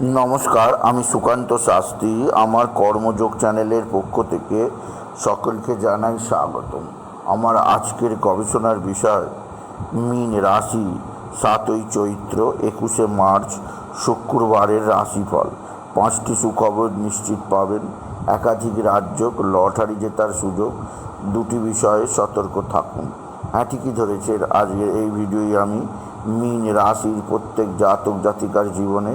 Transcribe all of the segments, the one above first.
নমস্কার, আমি সুকান্ত শাস্ত্রী। আমার কর্মযোগ চ্যানেলের পক্ষ থেকে সকলকে জানাই স্বাগতম। আমার আজকের গবেষণার বিষয়, মীন রাশি, সাতই চৈত্র, একুশে মার্চ, শুক্রবারের রাশিফল। পাঁচটি সুখবর নিশ্চিত পাবেন। একাধিক রাজ্য লটারি জেতার সুযোগ। দুটি বিষয়ে সতর্ক থাকুন। হ্যাঁ ঠিকই ধরেছে আজকের এই ভিডিওই আমি মীন রাশির প্রত্যেক জাতক জাতিকার জীবনে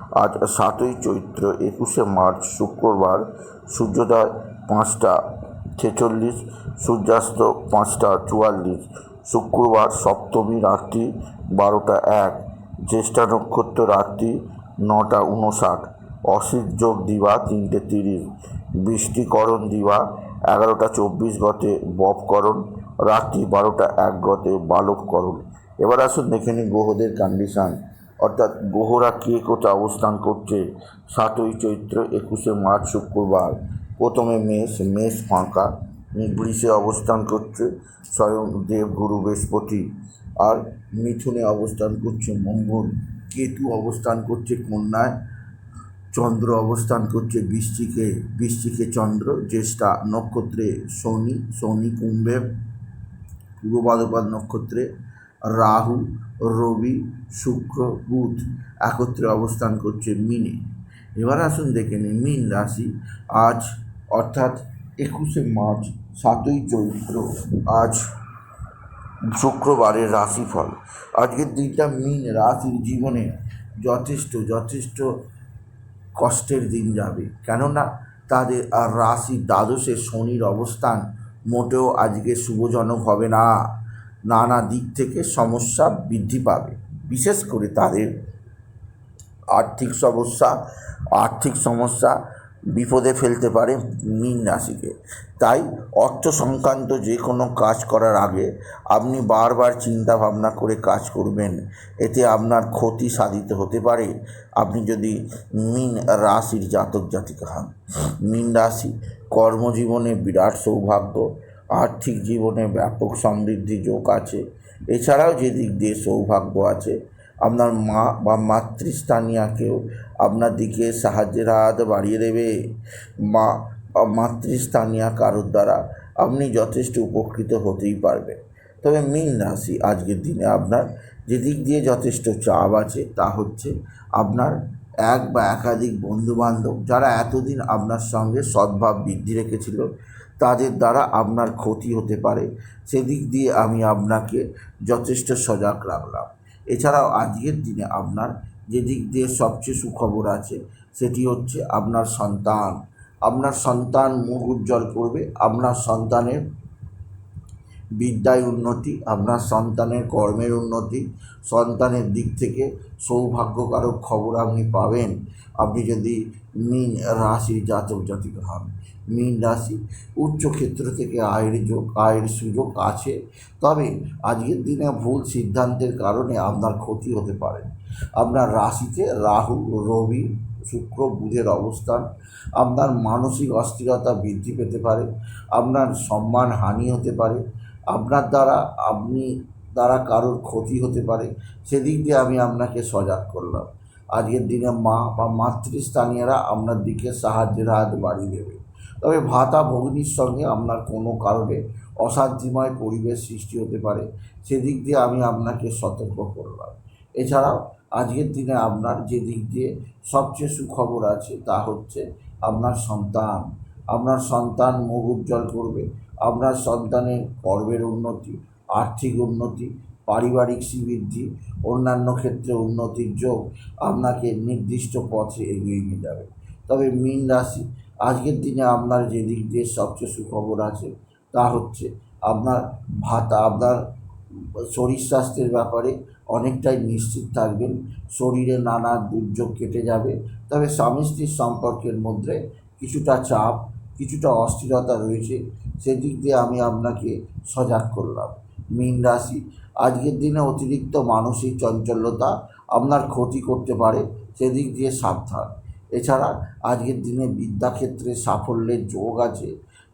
আজ সাতই চৈত্র একুশে মার্চ শুক্রবার, সূর্যোদয় পাঁচটা ছেচল্লিশ, সূর্যাস্ত পাঁচটা চুয়াল্লিশ, শুক্রবার সপ্তমী রাত্রি বারোটা এক, জ্যেষ্ঠা নক্ষত্র রাত্রি নটা উনষাট, অসিত যোগ দিবা তিনটে তিরিশ, বৃষ্টিকরণ দিবা এগারোটা চব্বিশ গতে বপকরণ, রাত্রি বারোটা এক গতে বালককরণ। এবার আসুন দেখে নিই গ্রহদের কন্ডিশান অর্থাৎ গ্রহরা কে কোথায় অবস্থান করছে সাতই চৈত্র একুশে মার্চ শুক্রবার। প্রথমে মেষ মেষ ফাঁকা বৃষে অবস্থান করছে স্বয়ং দেবগুরু বৃহস্পতি। আর মিথুনে অবস্থান করছে মঙ্গল, কেতু অবস্থান করছে কন্যায়, চন্দ্র অবস্থান করছে বৃশ্চিকে বৃশ্চিকে চন্দ্র, জ্যেষ্ঠা নক্ষত্রে শনি শনি কুম্ভে পূর্ব নক্ষত্রে রাহু রবি, শুক্র, বুধ একত্রে অবস্থান করছে মিনে। এবার আসুন দেখে নিন মিন রাশি আজ, অর্থাৎ একুশে মার্চ, সাতই চৈত্র, আজ শুক্রবারের রাশিফল। আজকের দিনটা মিন রাশির জীবনে যথেষ্ট যথেষ্ট কষ্টের দিন যাবে। কেননা তাদের আর রাশি দ্বাদশে শনির অবস্থান মোটেও আজকে শুভজনক হবে না। নানা দিক থেকে সমস্যা বৃদ্ধি পাবে। বিশেষ করে তাদের আর্থিক সমস্যা আর্থিক সমস্যা বিপদে ফেলতে পারে মীন রাশিকে। তাই অর্থ সংক্রান্ত যে কোনো কাজ করার আগে আপনি বারবার চিন্তা ভাবনা করে কাজ করবেন। এতে আপনার ক্ষতি সাধিত হতে পারে। আপনি যদি মীন রাশির জাতক জাতিকা হন, মীন রাশি কর্মজীবনে বিরাট সৌভাগ্য আর্থিক জীবনে ব্যাপক সমৃদ্ধি যোগ আছে। এছাড়াও যে দিক দিয়ে সৌভাগ্য আছে, আপনার মা বা মাতৃস্থানীয়াকেও আপনার দিকে সাহায্যের হাত বাড়িয়ে দেবে। মা বা মাতৃস্থানীয় কারোর দ্বারা আপনি যথেষ্ট উপকৃত হতেই পারবেন। তবে মীন রাশি আজকের দিনে আপনার যে দিক দিয়ে যথেষ্ট চাপ আছে, তা হচ্ছে আপনার এক বা একাধিক বন্ধুবান্ধব যারা এতদিন আপনার সঙ্গে সদ্ভাব বৃদ্ধি রেখেছিল তাদের দ্বারা আপনার ক্ষতি হতে পারে। সেদিক দিয়ে আমি আপনাকে যথেষ্ট সজাগ রাখলাম। এছাড়াও আজকের দিনে আপনার যে দিক দিয়ে সবচেয়ে সুখবর আছে, সেটি হচ্ছে আপনার সন্তান। আপনার সন্তান মুখ উজ্জ্বল করবে, আপনার সন্তানের বিদ্যায় উন্নতি, আপনার সন্তানের কর্মের উন্নতি, সন্তানের দিক থেকে সৌভাগ্যকারক খবর আপনি পাবেন। আপনি যদি মীন রাশির জাতক জাতিকা হন, মীন রাশি উচ্চ ক্ষেত্র থেকে আয়ের যোগ, আয়ের সুযোগ আছে। তবে আজকের দিনে ভুল সিদ্ধান্তের কারণে আপনার ক্ষতি হতে পারে। আপনার রাশিতে রাহু, রবি, শুক্র, বুধের অবস্থান, আপনার মানসিক অস্থিরতা বৃদ্ধি পেতে পারে। আপনার সম্মান হানি হতে পারে। আপনার দ্বারা, আপনি দ্বারা কারোর ক্ষতি হতে পারে, সেদিক দিয়ে আমি আপনাকে সজাগ করলাম। আজকের দিনে মা বা মাতৃস্থানীয়রা আপনার দিকে সাহায্যের হাত বাড়িয়ে দেবে। তবে ভাতা ভগ্নির সঙ্গে আপনার কোনো কারণে অশান্তিময় পরিবেশ সৃষ্টি হতে পারে, সেদিক দিয়ে আমি আপনাকে সতর্ক করলাম। এছাড়াও, আজকের দিনে আপনার যে দিক দিয়ে সবচেয়ে সুখবর আছে তা হচ্ছে আপনার সন্তান। আপনার সন্তান মুখ উজ্জ্বল করবে আপনার সন্তানের কর্মের উন্নতি, আর্থিক উন্নতি, পারিবারিক শ্রীবৃদ্ধি, অন্যান্য ক্ষেত্রে উন্নতির যোগ আপনাকে নির্দিষ্ট পথে এগিয়ে নিয়ে যাবে। তবে মীন রাশি, আজকের দিনে আপনার যে দিক দিয়ে সবচেয়ে সুখবর আছে তা হচ্ছে আপনার ভাতা, আপনার শরীর স্বাস্থ্যের ব্যাপারে অনেকটাই নিশ্চিত থাকবেন। শরীরে নানা দুর্যোগ কেটে যাবে। তবে স্বামী স্ত্রীর সম্পর্কের মধ্যে কিছুটা চাপ কিছুটা অস্থিরতা রয়েছে, সেদিক দিয়ে আমি আপনাকে সজাগ করলাম। মীন রাশি, আজকের দিনে অতিরিক্ত মানসিক চঞ্চলতা আপনার ক্ষতি করতে পারে, সেদিক দিয়ে সাবধান। এছাড়া আজকের দিনে বিদ্যাক্ষেত্রে সাফল্যের যোগ আছে,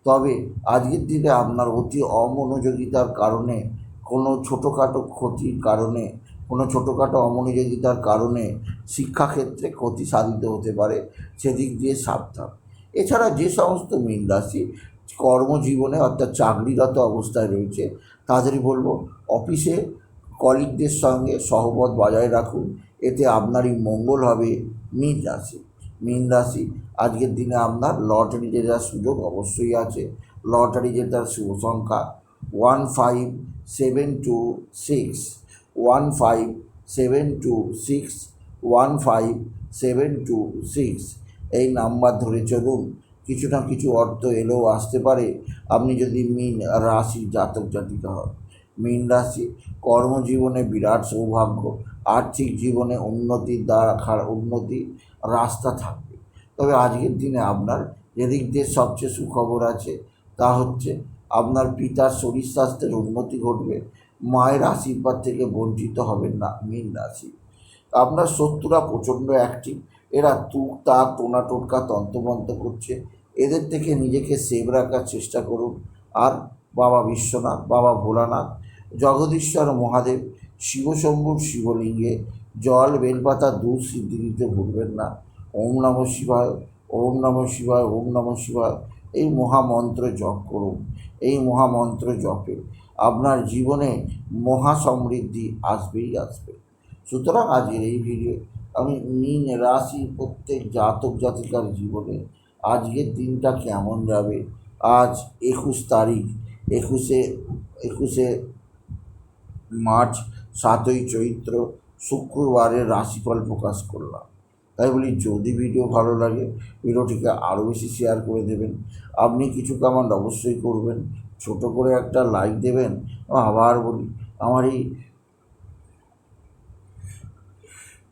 তবে আজকের দিনে আপনার অতি অমনোযোগিতার কারণে, কোনো ছোটোখাটো ক্ষতির কারণে, কোনো ছোটোখাটো অমনোযোগিতার কারণে শিক্ষাক্ষেত্রে ক্ষতি সাধিত হতে পারে, সেদিক দিয়ে সাবধান। এছাড়া যে সমস্ত মীন রাশি কর্মজীবনে অর্থাৎ চাকরিরত অবস্থায় রয়েছে, তাদেরই বলব, অফিসে কলিগদের সঙ্গে সহমত বজায় রাখুন, এতে আপনারই মঙ্গল হবে মীন রাশি মীন রাশি আজকের দিনে আপনার লটারি জেতার সুযোগ অবশ্যই আছে। লটারি জেতার শুভ সংখ্যা one five seven two six one five seven two six one five seven two six এই নাম্বার ধরে চলুন। কিছু না কিছু অর্থ এলেও আসতে পারে। আপনি যদি মিন রাশি জাতক জাতিকা হন, মীন রাশি কর্মজীবনে বিরাট সৌভাগ্য, আর্থিক জীবনে উন্নতির দ্বারা উন্নতি, রাস্তা থাকবে। তবে আজকের দিনে আপনার যেদিক দিয়ে সবচেয়ে সুখবর আছে, তা হচ্ছে আপনার পিতার শরীর স্বাস্থ্যের উন্নতি ঘটবে। মায়ের আশীর্বাদ থেকে বঞ্চিত হবেন না মীন রাশি। আপনার শত্রুরা প্রচণ্ড অ্যাক্টিভ এরা তুক, তাক, টোনা, টোটকা, তন্ত্রমন্ত্র করছে। এদের থেকে নিজেকে সেভ রাখার চেষ্টা করুন। আর বাবা বিশ্বনাথ, বাবা ভোলানাথ, জগদীশ্বর মহাদেব শিবশম্ভুর শিবলিঙ্গে জল, বেলপাতা, দুধ সিদ্ধি দিতে ভুলবেন না। ওম নম শিবায়, ওম নম শিবায়, ওম নম শিবায়। এই মহামন্ত্র জপ করুন। এই মহামন্ত্র জপে আপনার জীবনে মহা সমৃদ্ধি আসবেই আসবে। সুতরাং আজকের এই ভিডিও আমি মিন রাশি প্রত্যেক জাতক জাতিকার জীবনে আজকের দিনটা কেমন যাবে? আজ একুশ তারিখ, একুশে একুশে মার্চ, সাতই চৈত্র শুক্রবারের রাশিফল প্রকাশ করলাম। তাই বলি, যদি ভিডিও ভালো লাগে, ভিডিওটিকে আরও বেশি শেয়ার করে দেবেন। আপনি কিছু কমেন্ট অবশ্যই করবেন। ছোট করে একটা লাইক দেবেন। আবার বলি, আমার এই